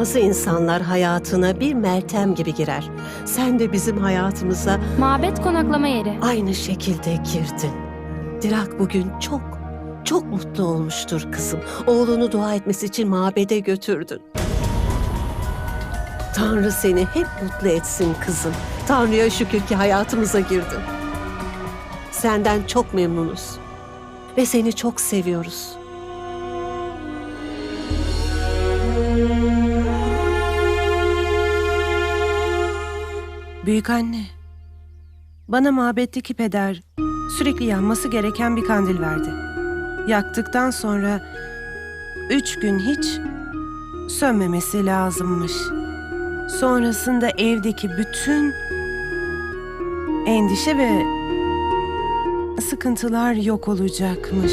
Bazı insanlar hayatına bir meltem gibi girer. Sen de bizim hayatımıza Mabet konaklama yeri. aynı şekilde girdin. Dirak bugün çok, çok mutlu olmuştur kızım. Oğlunu dua etmesi için mabede götürdün. Tanrı seni hep mutlu etsin kızım. Tanrı'ya şükür ki hayatımıza girdin. Senden çok memnunuz. Ve seni çok seviyoruz. Büyük anne. Bana mabetteki peder sürekli yanması gereken bir kandil verdi. Yaktıktan sonra üç gün hiç sönmemesi lazımmış. Sonrasında evdeki bütün endişe ve sıkıntılar yok olacakmış.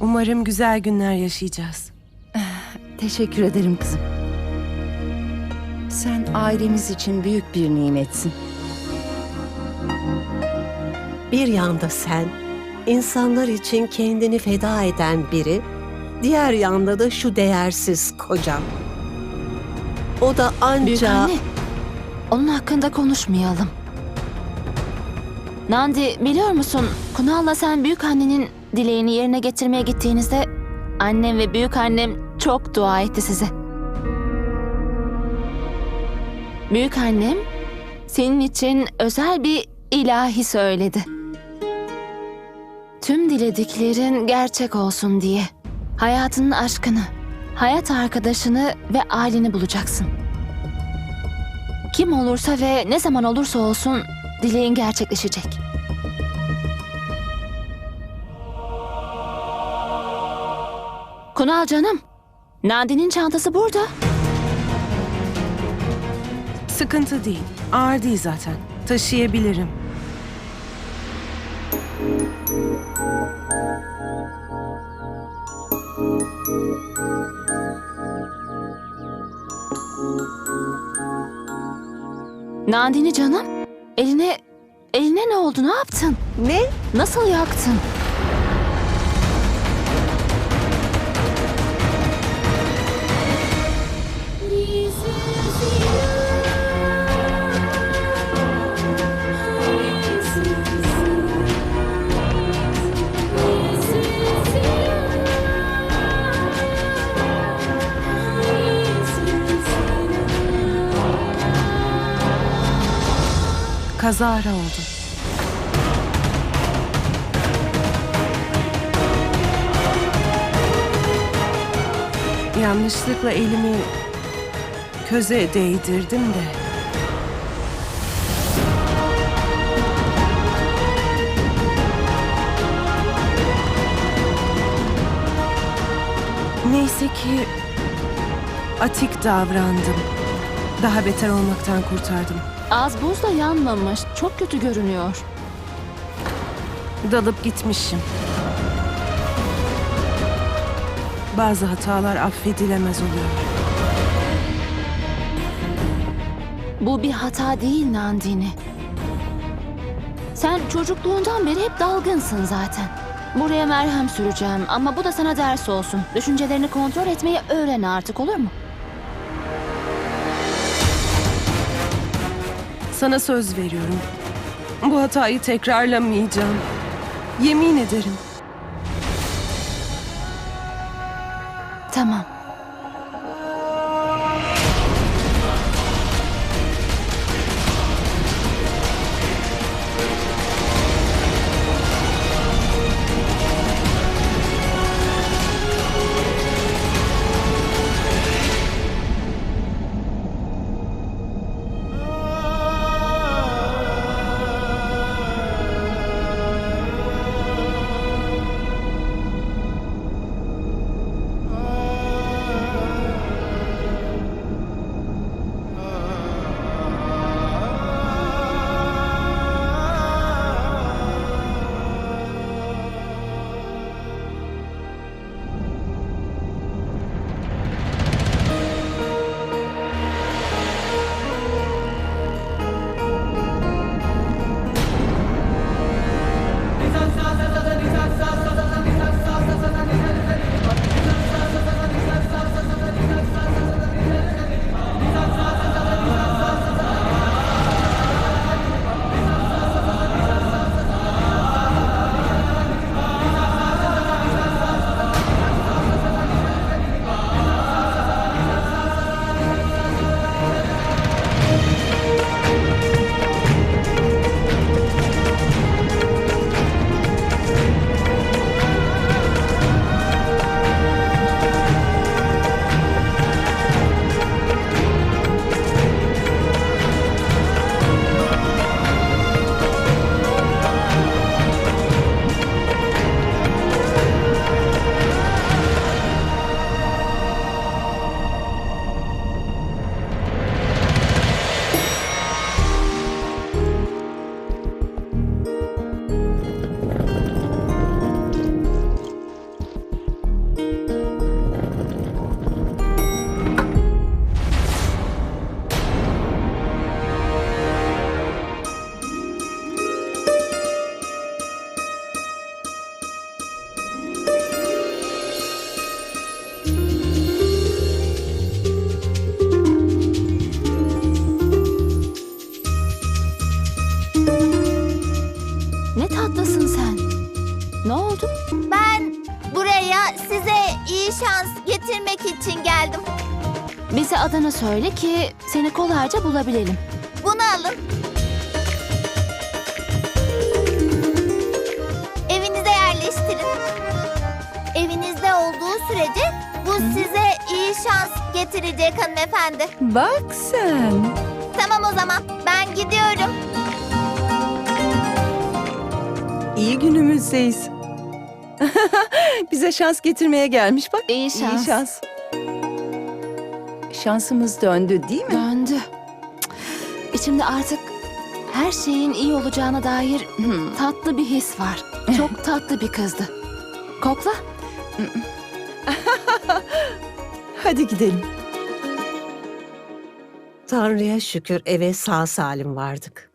Umarım güzel günler yaşayacağız. Teşekkür ederim kızım. Ailemiz için büyük bir nimetsin. Bir yanda sen, insanlar için kendini feda eden biri, diğer yanda da şu değersiz kocam. O da Büyük ancak... anne, onun hakkında konuşmayalım. Nandi biliyor musun? Kunal'la sen büyük annenin dileğini yerine getirmeye gittiğinizde annem ve büyük annem çok dua etti size. Büyük annem senin için özel bir ilahi söyledi. Tüm dilediklerin gerçek olsun diye. Hayatının aşkını, hayat arkadaşını ve aileni bulacaksın. Kim olursa ve ne zaman olursa olsun dileğin gerçekleşecek. Kunal canım, Nadi'nin çantası burada. Sıkıntı değil. Ağır değil zaten. Taşıyabilirim. Nandini canım, eline eline ne oldu? Ne yaptın? Ne? Nasıl yaktın? Kazara oldu. Yanlışlıkla elimi köze değdirdim de. Neyse ki atik davrandım. Daha beter olmaktan kurtardım. Az buz da yanmamış. Çok kötü görünüyor. Dalıp gitmişim. Bazı hatalar affedilemez oluyor. Bu bir hata değil Nandini. Sen çocukluğundan beri hep dalgınsın zaten. Buraya merhem süreceğim ama bu da sana ders olsun. Düşüncelerini kontrol etmeyi öğren artık olur mu? Sana söz veriyorum. Bu hatayı tekrarlamayacağım. Yemin ederim. Tamam. Adını söyle ki seni kolayca bulabilelim. Bunu alın. Evinize yerleştirin. Evinizde olduğu sürece bu size iyi şans getirecek hanımefendi. Bak sen. Tamam o zaman ben gidiyorum. İyi günümüzdeyiz. Bize şans getirmeye gelmiş bak. İyi şans. İyi şans. Şansımız döndü değil mi? Döndü. İçimde artık her şeyin iyi olacağına dair Hmm. tatlı bir his var. Çok tatlı bir kızdı. Kokla. Hadi gidelim. Tanrı'ya şükür eve sağ salim vardık.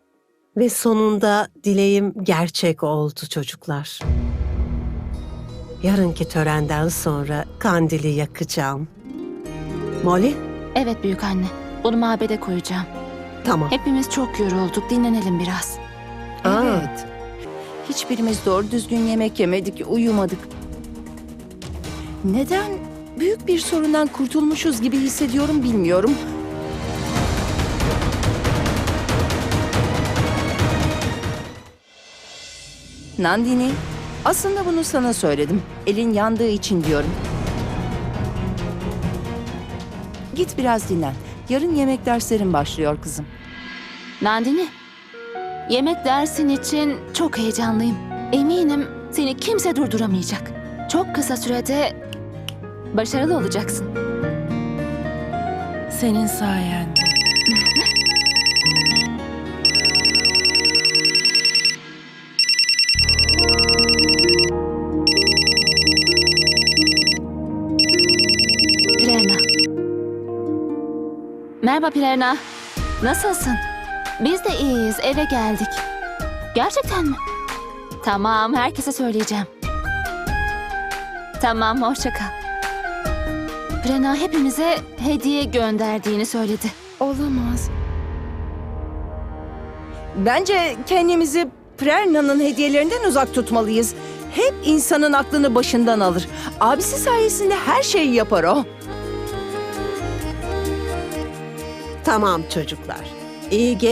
Ve sonunda dileğim gerçek oldu çocuklar. Yarınki törenden sonra kandili yakacağım. Molly, Evet büyük anne. Bunu mabede koyacağım. tamam. Hepimiz çok yorulduk. Dinlenelim biraz. Aa. Evet. Hiçbirimiz doğru düzgün yemek yemedik, uyumadık. Neden büyük bir sorundan kurtulmuşuz gibi hissediyorum bilmiyorum. Nandini, aslında bunu sana söyledim. Elin yandığı için diyorum. Git biraz dinlen. Yarın yemek derslerin başlıyor kızım. Nandini. Yemek dersin için çok heyecanlıyım. Eminim seni kimse durduramayacak. Çok kısa sürede başarılı olacaksın. Senin sayende. Merhaba Pirena. Nasılsın? Biz de iyiyiz. Eve geldik. Gerçekten mi? Tamam, herkese söyleyeceğim. Tamam, hoşça kal. Pirena hepimize hediye gönderdiğini söyledi. Olamaz. Bence kendimizi Prerna'nın hediyelerinden uzak tutmalıyız. Hep insanın aklını başından alır. Abisi sayesinde her şeyi yapar o. Tamam çocuklar. İG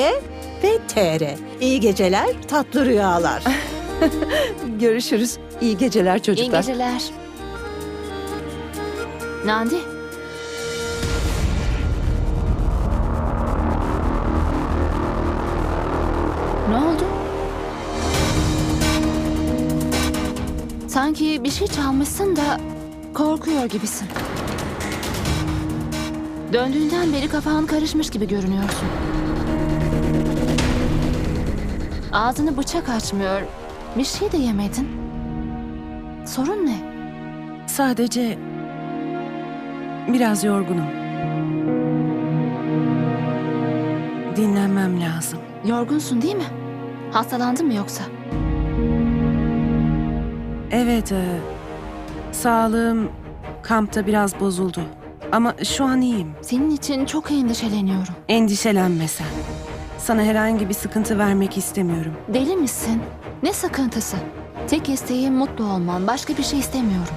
ve TR. İyi geceler, tatlı rüyalar. Görüşürüz. İyi geceler İyi çocuklar. geceler. Nandi. Ne oldu? Sanki bir şey çalmışsın da korkuyor gibisin. Döndüğünden beri kafan karışmış gibi görünüyorsun. Ağzını bıçak açmıyor. Bir şey de yemedin. Sorun ne? Sadece biraz yorgunum. Dinlenmem lazım. Yorgunsun değil mi? Hastalandın mı yoksa? Evet, e, sağlığım kampta biraz bozuldu. Ama şu an iyiyim. Senin için çok endişeleniyorum. Endişelenme sen. Sana herhangi bir sıkıntı vermek istemiyorum. Deli misin? Ne sıkıntısı? Tek isteğim mutlu olman. Başka bir şey istemiyorum.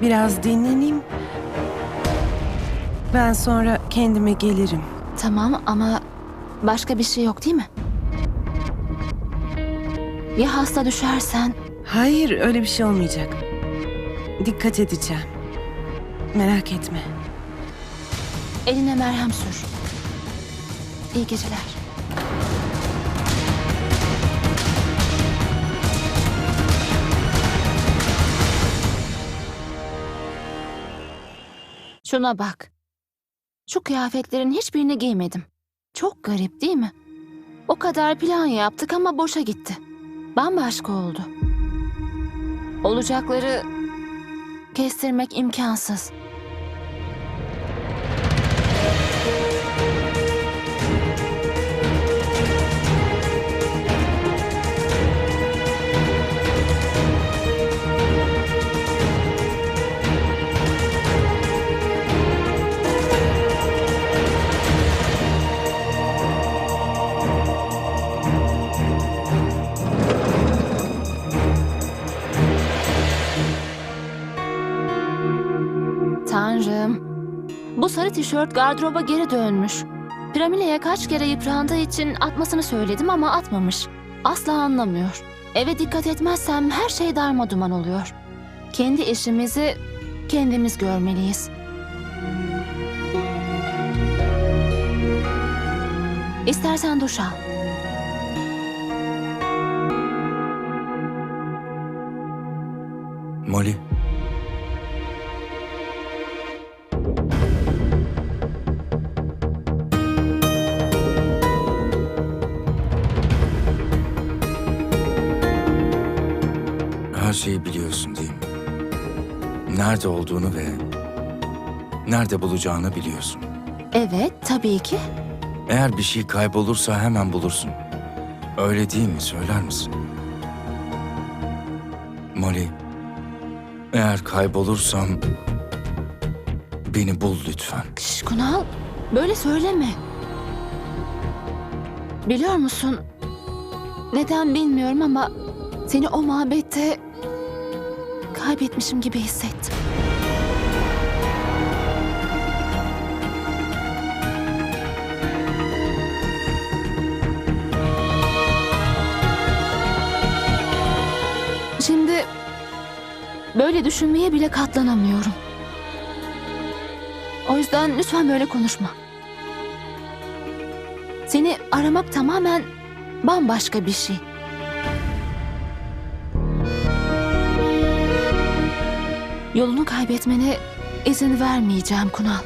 Biraz dinleneyim. Ben sonra kendime gelirim. Tamam ama başka bir şey yok değil mi? Ya hasta düşersen? Hayır, öyle bir şey olmayacak. Dikkat edeceğim. Merak etme. Eline merhem sür. İyi geceler. Şuna bak. Şu kıyafetlerin hiçbirini giymedim. Çok garip değil mi? O kadar plan yaptık ama boşa gitti. Bambaşka oldu. Olacakları kestirmek imkansız. Sarı tişört gardıroba geri dönmüş. Pramile'ye kaç kere yıprandığı için atmasını söyledim ama atmamış. Asla anlamıyor. Eve dikkat etmezsem her şey darmaduman oluyor. Kendi işimizi kendimiz görmeliyiz. İstersen duş al. Molly. Her şeyi biliyorsun değil mi? Nerede olduğunu ve nerede bulacağını biliyorsun. Evet, tabii ki. Eğer bir şey kaybolursa hemen bulursun. Öyle değil mi? Söyler misin? Molly, eğer kaybolursam beni bul lütfen. Şş, Kunal, böyle söyleme. Biliyor musun? Neden bilmiyorum ama seni o mabette kaybetmişim gibi hissettim. Şimdi böyle düşünmeye bile katlanamıyorum. O yüzden lütfen böyle konuşma. Seni aramak tamamen bambaşka bir şey. Yolunu kaybetmene izin vermeyeceğim Kunal.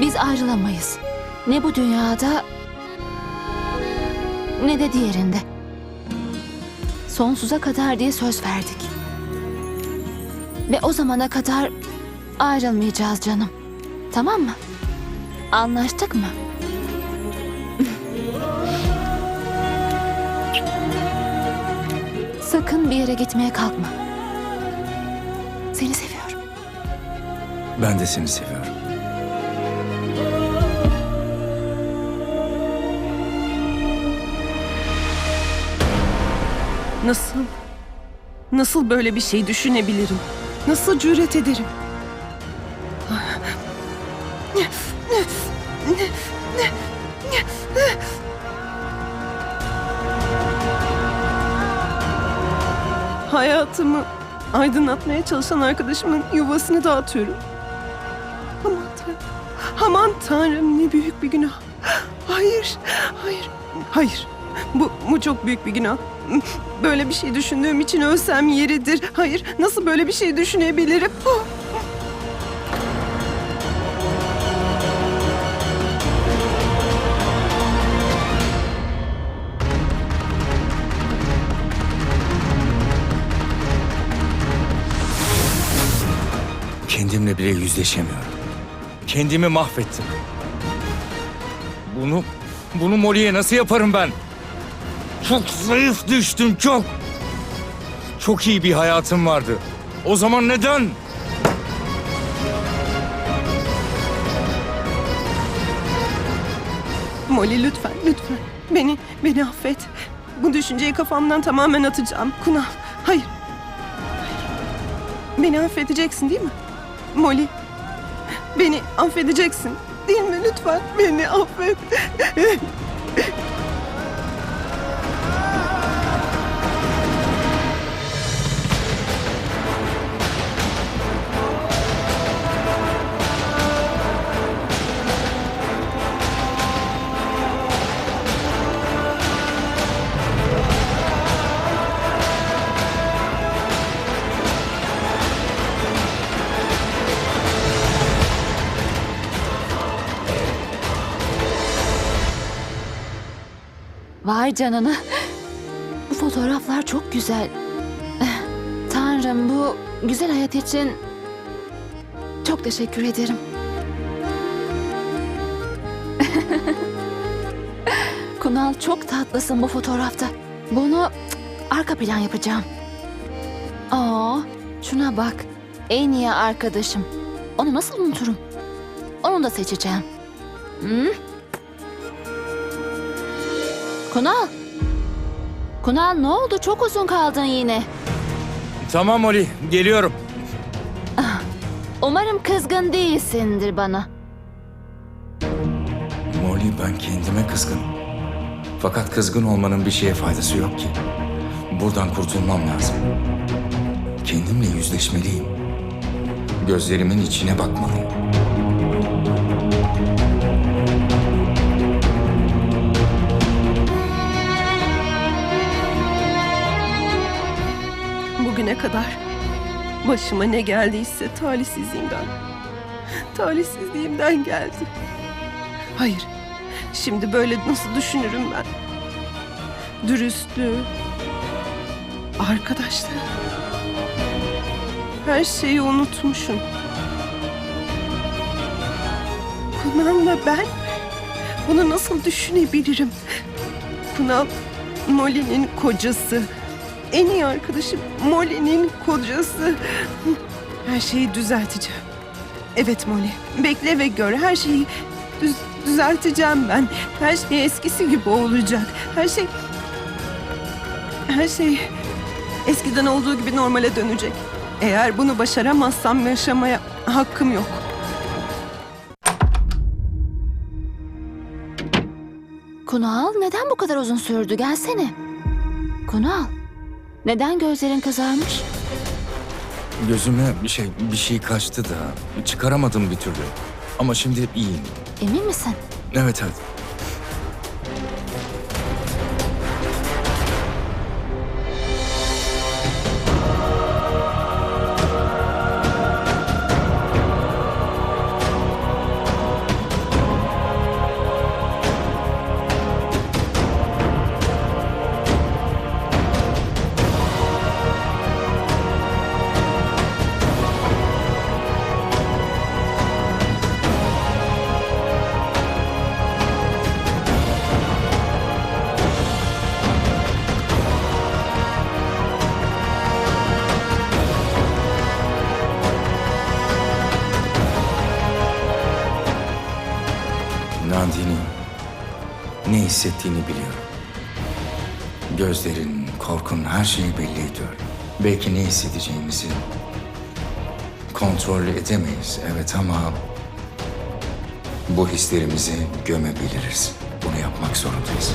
Biz ayrılamayız. Ne bu dünyada ne de diğerinde. Sonsuza kadar diye söz verdik. Ve o zamana kadar ayrılmayacağız canım. Tamam mı? Anlaştık mı? Sakın bir yere gitmeye kalkma. Ben de seni seviyorum. Nasıl? Nasıl böyle bir şey düşünebilirim? Nasıl cüret ederim? Hayatımı aydınlatmaya çalışan arkadaşımın yuvasını dağıtıyorum. Aman tanrım. Ne büyük bir günah. Hayır, hayır, hayır. Bu, bu çok büyük bir günah. Böyle bir şey düşündüğüm için ölsem yeridir. Hayır, nasıl böyle bir şey düşünebilirim? Oh! Kendimle bile yüzleşemiyorum. Kendimi mahvettim. Bunu, bunu Molly'e nasıl yaparım ben? Çok zayıf düştüm, çok. Çok iyi bir hayatım vardı. O zaman neden? Molly lütfen, lütfen. Beni, beni affet. Bu düşünceyi kafamdan tamamen atacağım. Kunal, hayır. Hayır. Beni affedeceksin değil mi? Molly, beni affedeceksin. Değil mi? Lütfen beni affet. Vay canına. Bu fotoğraflar çok güzel. Eh, Tanrım bu güzel hayat için çok teşekkür ederim. Kunal çok tatlısın bu fotoğrafta. Bunu arka plan yapacağım. Aa, şuna bak. En iyi arkadaşım. Onu nasıl unuturum? Onu da seçeceğim. Hmm? Kunal. Kunal ne oldu? Çok uzun kaldın yine. Tamam Molly, geliyorum. Umarım kızgın değilsindir bana. Molly ben kendime kızgınım. Fakat kızgın olmanın bir şeye faydası yok ki. Buradan kurtulmam lazım. Kendimle yüzleşmeliyim. Gözlerimin içine bakmalıyım. Bugüne kadar başıma ne geldiyse talihsizliğimden, talihsizliğimden geldi. Hayır, şimdi böyle nasıl düşünürüm ben? Dürüstlüğü, arkadaşlığı, her şeyi unutmuşum. Kunal'la ben bunu nasıl düşünebilirim? Kunal, Molly'nin kocası. En iyi arkadaşım Molly'nin kocası. Her şeyi düzelteceğim. Evet Molly, bekle ve gör. Her şeyi düz- düzelteceğim ben. Her şey eskisi gibi olacak. Her şey... Her şey eskiden olduğu gibi normale dönecek. Eğer bunu başaramazsam yaşamaya hakkım yok. Kunal neden bu kadar uzun sürdü? Gelsene. Kunal, neden gözlerin kızarmış? Gözüme bir şey bir şey kaçtı da çıkaramadım bir türlü. Ama şimdi iyiyim. Emin misin? Evet evet. Ne hissettiğini biliyorum. Gözlerin, korkun her şeyi belli ediyor. Belki ne hissedeceğimizi kontrol edemeyiz evet ama bu hislerimizi gömebiliriz. Bunu yapmak zorundayız.